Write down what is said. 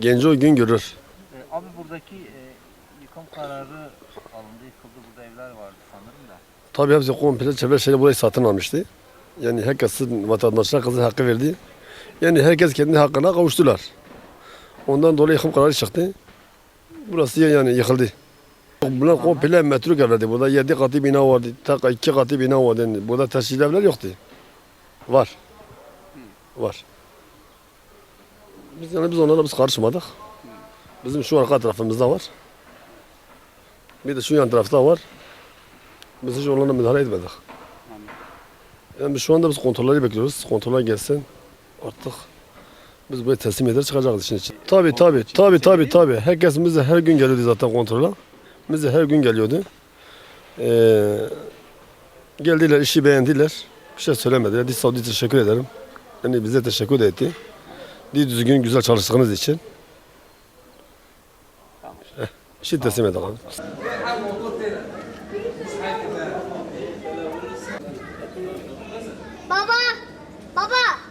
Genci o gün görür. E, abi buradaki e, yıkım kararı alındı, yıkıldı. Burada evler vardı sanırım da. Tabii hepsi komple çevre şeyle burayı satın almıştı. Yani herkesin vatandaşlar kızı hakkı verdi. Yani herkes kendi hakkına kavuştular. Ondan dolayı yıkım kararı çıktı. Burası yani yıkıldı. Bunlar komple metruk evlerdi. Burada yedi katı bina vardı. Tek iki katı bina vardı. Burada tescilli evler yoktu. Var. Var. Biz yani biz onlara biz karışmadık. Bizim şu arka tarafımızda var. Bir de şu yan tarafta var. Biz hiç onlarla müdahale etmedik. Yani biz şu anda biz kontrolleri bekliyoruz. Kontroller gelsin. Artık biz buraya teslim eder çıkacağız işin için. Tabii tabii tabii tabii tabii. Herkes bize her gün geliyordu zaten kontrola. Bize her gün geliyordu. Ee, geldiler işi beğendiler. Bir şey söylemediler. Diş Saudi teşekkür ederim. Yani bize teşekkür de etti. Diye düzgün güzel çalıştığınız için. Eh, işi teslim edelim. Baba! Baba!